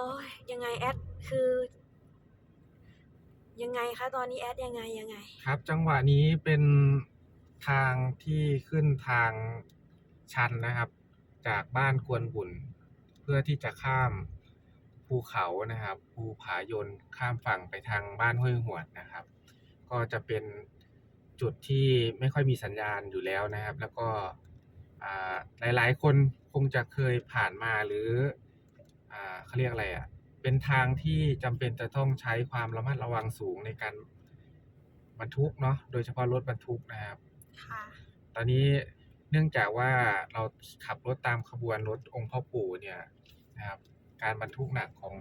อ้ยยังไงแอดคือ ยังไงคะตอนนี้แอดยังไงยังไง ครับ จังหวะนี้เป็นทางที่ขึ้นทางชันนะครับ จากบ้านกวนบุญ เพื่อที่จะข้ามภูเขานะครับ ภูผายนข้ามฝั่งไปทางบ้านห้วยหวดนะครับ ก็จะเป็นจุดที่ไม่ค่อยมีสัญญาณอยู่แล้วนะครับ แล้วก็อ่าหลายๆ คนคงจะเคยผ่านมาหรือ อ่าเขาเรียกอะไรอะเป็นทางที่จำเป็นจะต้องใช้ความระมัดระวังสูงในการบรรทุกเนาะโดยเฉพาะรถบรรทุกนะครับค่ะตอนนี้เนื่องจากว่าเราขับรถตามขบวนรถองค์พ่อปู่เนี่ยนะครับการบรรทุกหนักของ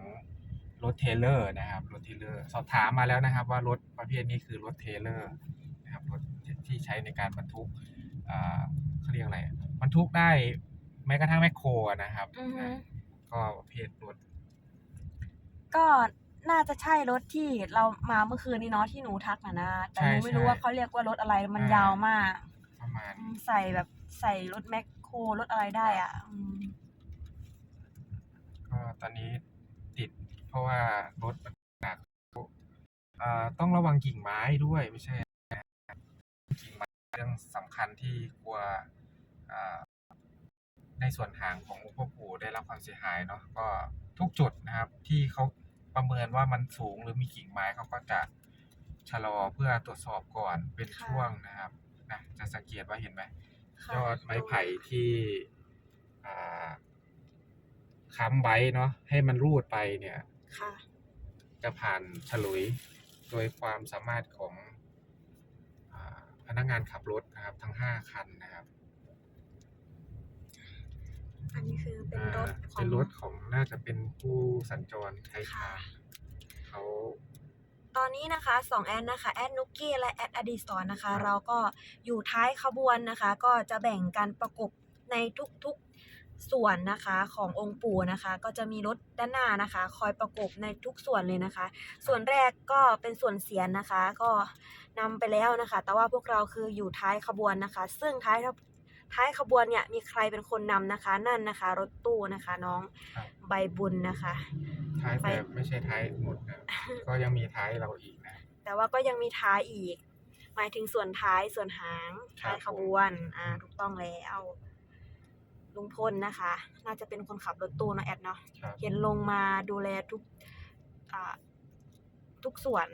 รถเทรลเลอร์นะครับรถเทรลเลอร์สอบถามมาแล้วนะครับ ว่ารถประเภทนี้คือรถเทรลเลอร์นะครับรถที่ใช้ในการบรรทุกอ่าเขาเรียกอะไรอะบรรทุกได้แม้กระทั่งแมคโครอะนะครับอือฮึนะ ก็ประเภทรถก็น่าจะใช่รถที่เรามาเมื่อคืนนี้เนาะที่หนูทักนะนะแต่หนูใช่ไม่รู้ใช่ว่าเขาเรียกว่ารถอะไรมันอ่ายยาวมากประมาณอืมใส่แบบใส่รถแมคโครรถอะไรได้อะอืมก็ตอนนี้ติดเพราะว่ารถมันหนักอ่าต้องระวังกิ่งไม้ด้วยไม่ใช่นะกิ่งไม้เรื่องสำคัญที่กลัวอ่า ในส่วนหางขององค์พ่อปู่ได้รับความเสียหายเนาะก็ทุกจุดนะครับ ที่เขาประเมินว่ามันสูงหรือมีกิ่งไม้เขาก็จะชะลอเพื่อตรวจสอบก่อนเป็นค่ะช่วงนะครับนะจะสังเกตว่าเห็นไหมค่ะยอดไม้ไผ่ที่อ่าค้ำไว้เนาะให้มันรูดไปเนี่ยค่ะจะผ่านฉลุยโดยความสามารถของอาพนักงานขับรถนะครับ ทั้งห้าคันนะครับ อันนี้คือเป็นอ่ารถของเป็นรถของน่าจะเป็นผู้สัญจรใช้ทางเขาตอนนี้นะคะสองแอดนะคะแอดนุกกี้และแอดอดีศรนะคะครับเราก็อยู่ท้ายขบวนนะคะ ก็จะแบ่งกันประกบในทุกๆส่วนนะคะขององค์ปู่นะคะ ก็จะมีรถด้านหน้านะคะ คอยประกบในทุกส่วนเลยนะคะ ส่วนแรกก็เป็นส่วนเสียนนะคะ ก็นำไปแล้วนะคะ แต่ว่าพวกเราคืออยู่ท้ายขบวนนะคะ ซึ่งท้าย ท้ายขบวนเนี่ยมีใครเป็นคนนำนะคะ นั่นนะคะ รถตู้นะคะน้องครับใบบุญนะคะท้ายไปแต่ไม่ใช่ท้ายหมดนะก็ยังมีท้ายเราอีกนะ แต่ว่าก็ยังมีท้ายอีก หมายถึงส่วนท้ายส่วนหางครับท้ายขบวนอ่าถูกต้องแล้วลุงพลนะคะ น่าจะเป็นคนขับรถตู้เนอะแอดเนาะครับเห็นลงมาดูแลทุกอ่าทุกส่วน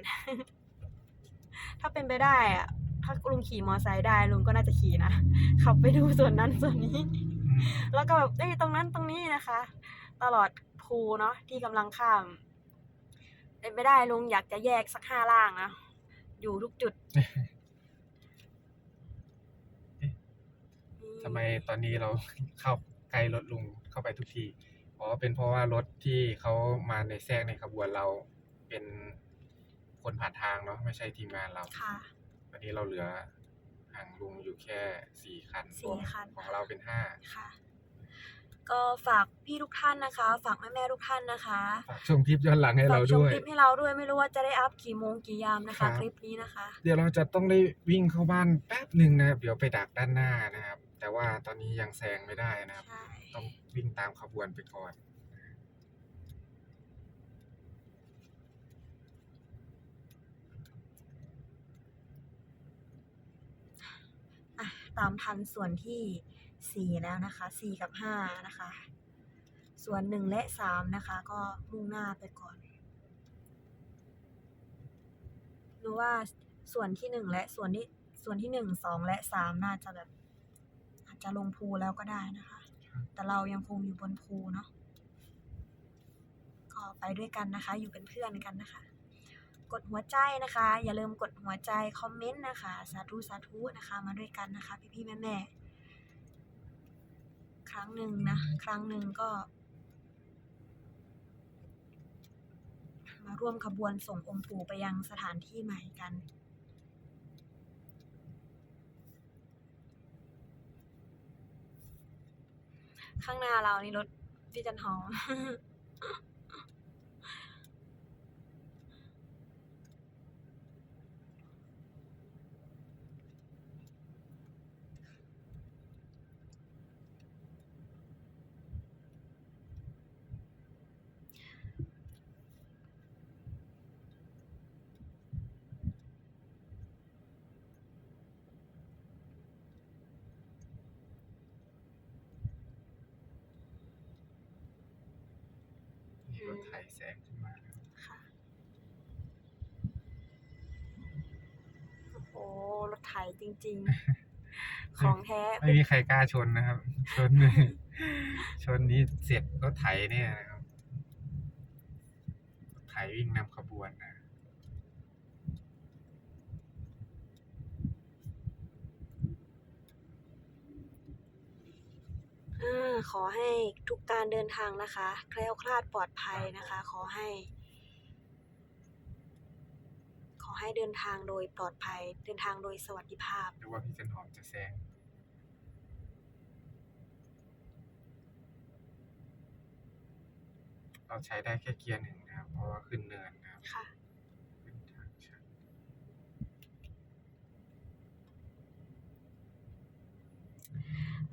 ถ้าเป็นไปได้อะ ถ้าลุงขี่มอไซค์ได้ลุงก็น่าจะขี่นะขับไปดูส่วนนั้นส่วนนี้อืมแล้วก็แบบเอ้ยตรงนั้นตรงนี้นะคะ ตลอดภูเนาะที่กำลังข้ามเป็นไปได้ลุงอยากจะแยกสักห้าล่างนะอยู่ทุกจุดทำไมตอนนี้เราเข้าใกล้รถลุงเข้าไปทุกทีอ๋อเป็นเพราะว่ารถที่เขามาในแทรกในขบวนเราเป็นคนผ่านทางเนาะไม่ใช่ทีมงานเราค่ะ วันนี้เราเหลือห่างลุงอยู่แค่สี่คันสี่คัน ของเราเป็นห้าค่ะ ก็ฝากพี่ทุกท่านนะคะ ฝากแม่แม่ๆทุกท่านนะคะฝากชมคลิปย้อนหลังให้เราฝากชมด้วย คลิปให้เราด้วยไม่รู้ว่าจะได้อัพกี่โมงกี่ยามนะครัคะ บ คลิปนี้นะคะ เดี๋ยวเราจะต้องได้วิ่งเข้าบ้านแป๊บหนึ่งนะครับ เดี๋ยวไปดักด้านหน้านะครับ แต่ว่าตอนนี้ยังแซงไม่ได้นะครับ ใช่ ต้องวิ่งตามขบวนไปก่อน อะ ตามทันส่วนที่สี่แล้วนะคะสี่กับห้านะคะ ส่วนหนึ่งและสามนะคะ ก็มุ่งหน้าไปก่อน หรือว่าส่วนที่หนึ่งและส่วนที่ส่วนที่หนึ่งสองและสามน่าจะแบบ อาจจะลงภูแล้วก็ได้นะคะ แต่เรายังคงอยู่บนภูเนาะก็ไปด้วยกันนะคะ อยู่เป็นเพื่อนกันนะคะ ดหัวใจนะคะ อย่าลืมกดหัวใจคอมเมนต์นะคะ สาธุสาธุนะคะ มาด้วยกันนะคะ พี่พี่แม่แม่ครั้งหนึ่งนะ ครั้งหนึ่งก็ มาร่วมขบวนส่งองค์ปู่ไปยังสถานที่ใหม่กันข้างหน้าเรานี่รถพี่จันหอม รถไถแซงขึ้นมาแล้วค่ะโอ้โหรถไถจริง ๆ ของแท้ไม่มีใครกล้าชนนะครับ ชนเลยชนนี้เสียดรถไถเนี่ยนะครับรถไถวิ่งนำขบวนนะ ขอให้ทุกการเดินทางนะคะ แคล้วคลาดปลอดภัยนะคะ ขอให้ ขอให้เดินทางโดยปลอดภัย เดินทางโดยสวัสดิภาพ หรือว่าพี่จันหอมจะแซงเราใช้ได้แค่เกียร์หนึ่งนะครับ เพราะว่าขึ้นเนินนะครับ ค่ะ ขึ้นทางชัน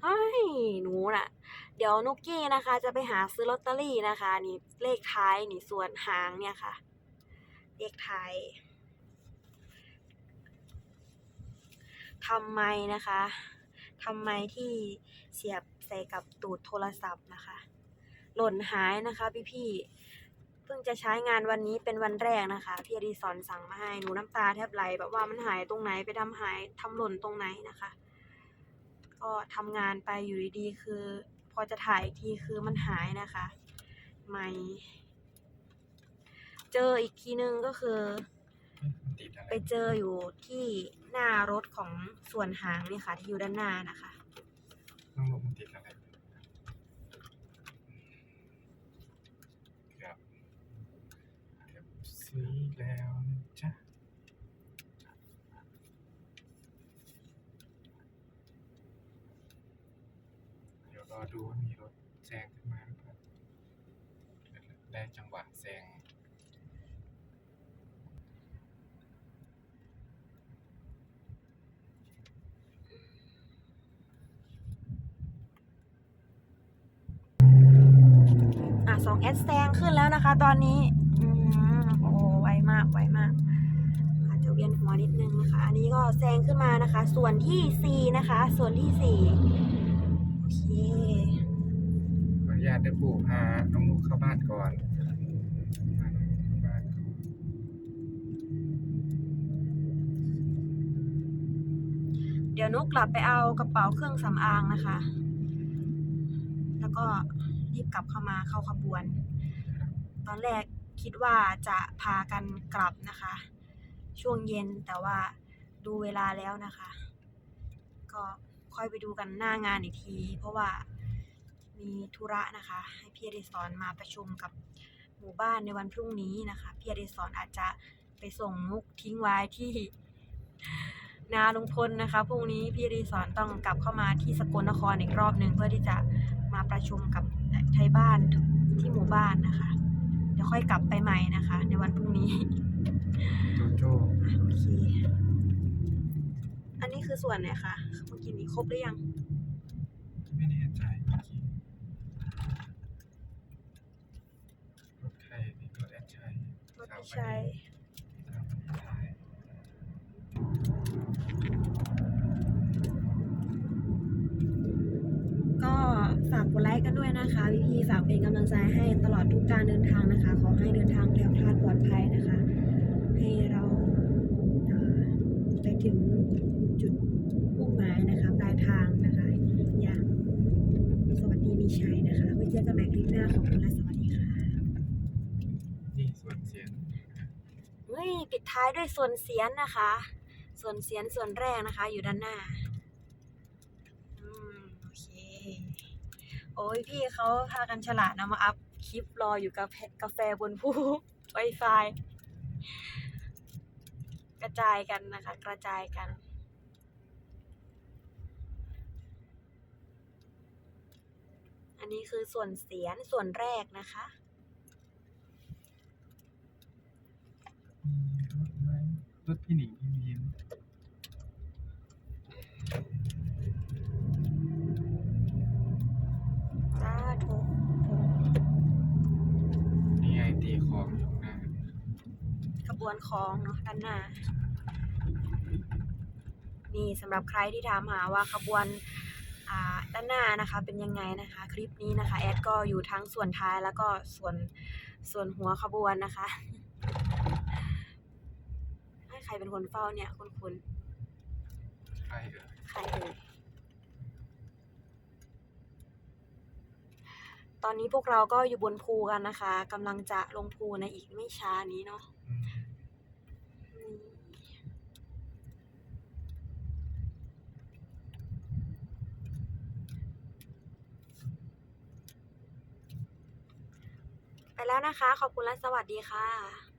เฮ้ย หนูน่ะ เดี๋ยวนุกกี้นะคะ จะไปหาซื้อลอตเตอรี่นะคะ นี่เลขท้ายนี่ส่วนหางเนี่ยค่ะ เลขท้ายทำไมนะคะทำไมที่เสียบใส่กับตูดโทรศัพท์นะคะ หล่นหายนะคะพี่พี่เพิ่งจะใช้งานวันนี้เป็นวันแรกนะคะพี่อดีสอนสั่งมาให้หนูน้ำตาแทบไหลแบบว่ามันหายตรงไหนไปทำหายทำหล่นตรงไหนนะคะ ก็ทำงานไปอยู่ดีๆคือ พอจะถ่ายอีกทีคือมันหายนะคะไม่เจออีกทีนึงก็คือ ไปเจออยู่ที่หน้ารถของส่วนหางเนี่ยค่ะ ที่อยู่ด้านหน้านะคะน้องลมมันติดอะไรเกือบเกือบซื้อแล้วนะจ๊ะ เดี๋ยว รอดูว่ามีรถแซงขึ้นมาหรือเปล่าได้จังหวะแซงอะสองแอดแซงขึ้นแล้วนะคะ ตอนนี้อืมโอ้ไวมากไวมากอาจจะเวียนหัวนิดนึงนะคะ อันนี้ก็แซงขึ้นมานะคะ ส่วนที่สี่นะคะ ส่วนที่สี่ ขออนุญาตได้ปู่พาน้องนุกเข้าบ้านก่อนพาน้องนุกเข้าบ้านก่อนเดี๋ยวนุกกลับไปเอากระเป๋าเครื่องสำอางนะคะ แล้วก็รีบกลับเข้ามาเข้าขบวน ตอนแรกคิดว่าจะพากันกลับนะคะ ช่วงเย็นแต่ว่าดูเวลาแล้วนะคะ ก็ ค่อยไปดูกันหน้างานอีกที เพราะว่ามีธุระนะคะ ให้พี่อดิศรมาประชุมกับหมู่บ้านในวันพรุ่งนี้นะคะ พี่อดิศรอาจจะไปส่งมุกทิ้งไว้ที่นาลุงพลนะคะพรุ่งนี้พี่อดิศรต้องกลับเข้ามาที่สกลนครอีกรอบหนึ่งเพื่อที่จะมาประชุมกับไทยบ้านที่หมู่บ้านนะคะเดี๋ยวค่อยกลับไปใหม่นะคะ ในวันพรุ่งนี้โจโจ้อะโอเคอั นนี้คือส่วนไหนคะเมื่อกี้นี้ครบหรือยัง ไม่แน่ใจเมื่อกี้รถใครนี่รถแอดชัยรถพี่ชัยตามมาท้ายก็ฝากกดไลค์กันด้วยนะคะพี่ๆฝากเป็นกำลังใจให้ตลอดทุกการเดินทางนะคะ ขอให้เดินทางแคล้วคลาดปลอดภัยนะคะ ให้เราไปถึง จุดมุ่งหมายนะคะ ปลายทางนะคะ อย่างสวัสดีมีชัยนะคะไว้เจอกันใหม่คลิปหน้าขอบคุณและสวัสดีค่ะนี่ส่วนเสียงเฮ้ยปิดท้ายด้วยส่วนเสียนนะคะ ส่วนเสียนส่วนแรกนะคะ อยู่ด้านหน้าอืมโอเคโอ้ยพี่เขาพากันฉลาดนะมาอัพคลิปรออยู่กับแพกาแฟบนภูไวไฟกระจายกันนะคะ กระจายกัน อันนี้คือส่วนเสียนส่วนแรกนะคะมีรถไหมรถพี่หนิงพี่มิ้นสาธุนี่ไงตีของอยู่ข้างหน้าขบวนคล้องเนาะด้านหน้า นี่สำหรับใครที่ถามหาว่าขบวนอ่า ด้านหน้านะคะเป็นยังไงนะคะ คลิปนี้นะคะแอดก็อยู่ทั้งส่วนท้ายแล้วก็ส่วนส่วนหัวขบวนนะคะ ให้ใครเป็นคนเฝ้าเนี่ยคุณคุณใช่เอ่ยใครเอ่ยตอนนี้พวกเราก็อยู่บนภูกันนะคะกำลังจะลงภูในอีกไม่ช้านี้เนาะ อืม อืมไป แล้วนะคะ ขอบคุณและสวัสดีค่ะ